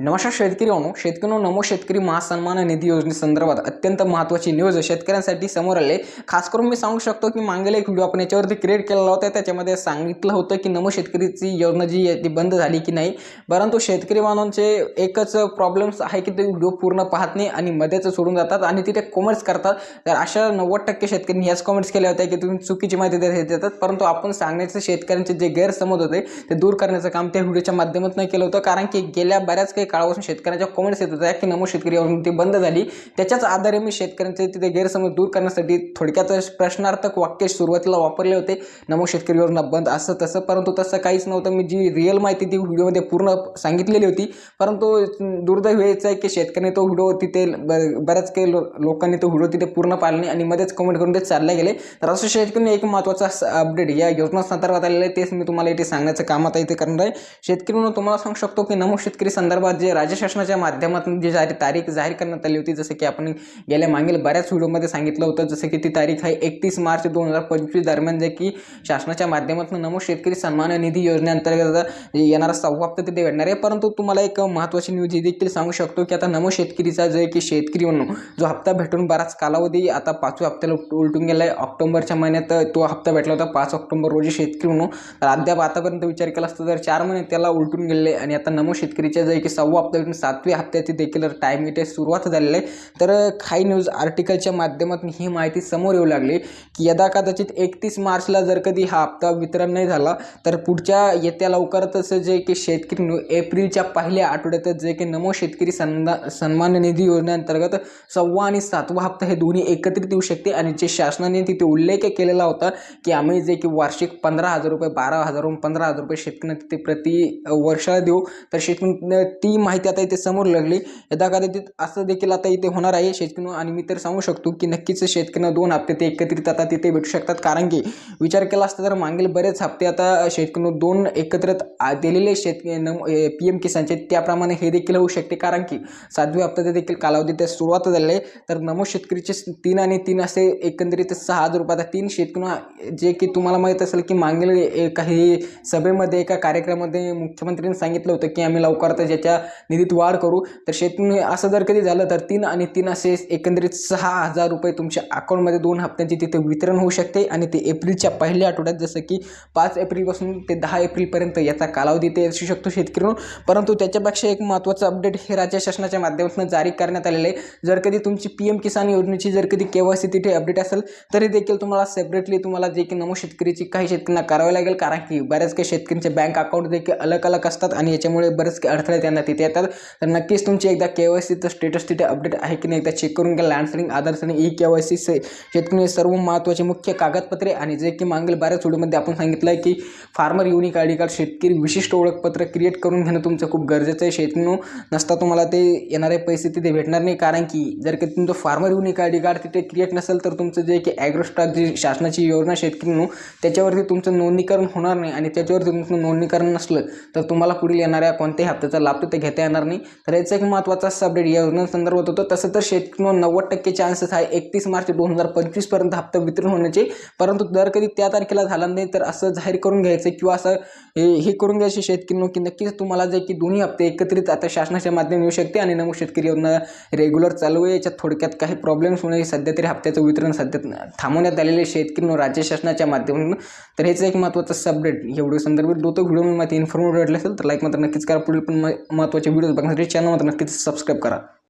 नमस्कार शेतकरी अनु शेतकरी नमो शेतकरी महासन्मान निधी योजनेसंदर्भात अत्यंत महत्त्वाची न्यूज शेतकऱ्यांसाठी समोर आले. खास करून मी सांगू शकतो की मागेला एक व्हिडिओ आपण याच्यावरती क्रिएट केलेला होता. त्याच्यामध्ये सांगितलं होतं की नमो शेतकरीची योजना जी आहे ती बंद झाली की नाही. परंतु शेतकरी बांधवांचे एकच प्रॉब्लेम्स आहे की ते व्हिडिओ पूर्ण पाहत नाही आणि मध्येच सोडून जातात आणि तिथे कॉमेंट्स करतात. तर अशा नव्वद टक्के शेतकऱ्यांनी ह्याच कॉमेंट्स केल्या होत्या की तुम्ही चुकीची माहिती देत देतात. परंतु आपण सांगण्याचं शेतकऱ्यांचे जे गैरसमज होते ते दूर करण्याचं काम त्या व्हिडिओच्या माध्यमातून केलं होतं. कारण की गेल्या बऱ्याच काही काळापासून शेतकऱ्यांच्या कमेंट्स येत होत्या की नमो शेतकरी योजना ती बंद झाली. त्याच्याच आधारे मी शेतकऱ्यांचे तिथे गैरसमज दूर करण्यासाठी थोडक्यात प्रश्नार्थक वाक्य सुरुवातीला वापरले होते. नमो शेतकरी योजना बंद असं तसं परंतु तसं काहीच नव्हतं. मी जी रिअल माहिती ती व्हिडिओमध्ये पूर्ण सांगितलेली होती. परंतु दुर्दैव हेच आहे की शेतकऱ्यांनी तो व्हिडिओ तिथे ब- बऱ्याच काही लो लोकांनी तो व्हिडिओ तिथे पूर्ण पाहिला नाही आणि मध्येच कमेंट करून ते चालले गेले. तर असं शेतकऱ्यांनी एक महत्त्वाचा अपडेट या योजना संदर्भात आलेलं आहे तेच मी तुम्हाला इथे सांगण्याचं काम आता इथे करणार आहे. शेतकरी म्हणून तुम्हाला सांगू शकतो की नमो शेतकरी संदर्भात जे राज्य शासनाच्या माध्यमातून जी जाहीर तारीख जाहीर करण्यात आली होती जसं की आपण गेल्या मागील बऱ्याच व्हिडिओमध्ये सांगितलं होतं जसं की ती तारीख आहे एकतीस मार्च दोन हजार पंचवीस दरम्यान जे की शासनाच्या माध्यमातून नमो शेतकरी सन्मान निधी योजनेअंतर्गत येणारा सव्वा हप्ता तिथे भेटणार आहे. परंतु तुम्हाला एक महत्त्वाची न्यूज ही देखील सांगू शकतो की आता नमो शेतकरीचा जो आहे की शेतकरी म्हणून जो हप्ता भेटून बराच कालावधी आता पाचव्या हप्त्याला उलटून गेला आहे ऑक्टोबरच्या महिन्यात तो हप्ता भेटला होता पाच ऑक्टोबर रोजी शेतकरी म्हणून. तर अद्याप आतापर्यंत विचार केला असता तर चार महिने त्याला उलटून गेले आणि आता नमो शेतकरीच्या जे की सव्वा हप्ता भेटून सातव्या हप्त्याची देखील टाईम इथे सुरुवात झालेली आहे. तर काही न्यूज आर्टिकलच्या माध्यमातून ही माहिती समोर येऊ लागली की यदा कदाचित एकतीस मार्चला जर कधी हा हप्ता वितरण नाही झाला तर पुढच्या येत्या लवकरच जे की शेतकरी एप्रिलच्या पहिल्या आठवड्यातच जे की नमो शेतकरी सन्मा सन्मान निधी योजनेअंतर्गत सव्वा आणि सातवा हप्ता हे दोन्ही एकत्रित येऊ शकते. आणि जे शासनाने तिथे उल्लेख केलेला होता की आम्ही जे की वार्षिक पंधरा हजार रुपये बारा हजारहून पंधरा हजार रुपये शेतकऱ्यांना तिथे प्रति वर्षाला देऊ. तर शेतकरी ही माहिती आता इथे समोर लागली. यदा कदाचित असं देखील आता इथे होणार आहे शेतकरी आणि मी तर सांगू शकतो की नक्कीच शेतकऱ्यांना दोन हप्ते ते एकत्रित आता तिथे भेटू शकतात. कारण की विचार केला असता तर मागील बरेच हप्ते आता शेतकऱ्यांना दोन एकत्रित आ- दिलेले शेत नम पी एम किसानचे. त्याप्रमाणे हे देखील होऊ शकते. कारण की सातव्या हप्त्याचे देखील कालावधी त्या सुरुवात झाले आहे. तर नमो शेतकरीचे तीन आणि तीन असे एकंदरीत सहा हजार रुपये. आता तीन शेतकरी जे की तुम्हाला माहीत असेल की मागील काही सभेमध्ये एका कार्यक्रमामध्ये मुख्यमंत्र्यांनी सांगितलं होतं की आम्ही लवकरच ज्याच्या निधीत वाढ करू. तर शेतून असं जर कधी झालं तर तीन आणि तीन असे एकंदरीत सहा हजार रुपये तुमच्या अकाउंटमध्ये दोन हप्त्यांची तिथे वितरण होऊ शकते आणि ते एप्रिलच्या पहिल्या आठवड्यात जसं की पाच एप्रिलपासून ते दहा एप्रिलपर्यंत याचा कालावधी ते असू शकतो शेतकरी परंतु त्याच्यापेक्षा एक महत्त्वाचं अपडेट हे राज्य शासनाच्या माध्यमातून जारी करण्यात आलेलं आहे. जर कधी तुमची पी एम किसान योजनेची जर कधी केवायसी तिथे अपडेट असेल तरी देखील तुम्हाला सेपरेटली तुम्हाला जे की नमो शेतकरीची काही शेतकऱ्यांना करावी लागेल. कारण की बऱ्याच काही शेतकऱ्यांचे बँक अकाउंट देखील अलग अलग असतात आणि याच्यामुळे बरेच काही अडथळे त्यांना तिथे येतात. तर नक्कीच तुमची एकदा के वाय सीचं स्टेटस तिथे अपडेट आहे की नाही एकदा चेक करून घ्या. लँडसरिंग selling Aadhaar E K Y C शेतकरी सर्व महत्त्वाचे मुख्य कागदपत्रे आणि जे की मागील बऱ्याच व्हिडिओमध्ये आपण सांगितलं आहे की farmer unique I D card शेतकरी विशिष्ट ओळखपत्र क्रिएट करून घेणं तुमचं खूप गरजेचं आहे. शेतकरी नसता तुम्हाला ते येणारे पैसे तिथे भेटणार नाही. कारण की जर का तुमचं farmer unique I D card तिथे क्रिएट नसेल तर तुमचं जे की ॲग्रोस्टॉक जी शासनाची योजना शेतकरी त्याच्यावरती तुमचं नोंदणीकरण होणार नाही आणि त्याच्यावरती तुमचं नोंदणीकरण नसलं तर तुम्हाला पुढील येणाऱ्या कोणत्याही हप्त्याचा लाभ तिथे घेता येणार नाही. तर याचा एक महत्त्वाचा अपडेट या योजनेसंदर्भात होतं. तसं तर शेतकरी नव्वद टक्के चान्सेस आहे एकतीस मार्च दोन हजार पंचवीसपर्यंत हप्ता वितरण होण्याचे. परंतु दर कधी त्या तारखेला झाला नाही तर असं जाहीर करून घ्यायचं किंवा असं हे हे करून घ्यायचे शेतकरी की नक्कीच तुम्हाला जे की दोन्ही हप्ते एकत्रित आता शासनाच्या माध्यमातून येऊ शकते आणि नमूद शेतकरी योजना रेग्युलर चालू आहे. याच्यात थोडक्यात काही प्रॉब्लेम्स होणे सध्या तरी हप्त्याचं वितरण सध्या थांबवण्यात आलेले शेतकरी राज्य शासनाच्या माध्यमातून. तर हेच एक महत्त्वाचं सबडेट एवढं संदर्भात. दोतो व्हिडिओ माहिती इन्फॉर्मेटिव्ह वाटलं असेल तर लाईक मात्र नक्कीच करा. पुढील पण महत्त्वाचे व्हिडिओ बघण्यासाठी चॅनल मात्र नक्कीच सबस्क्राईब करा.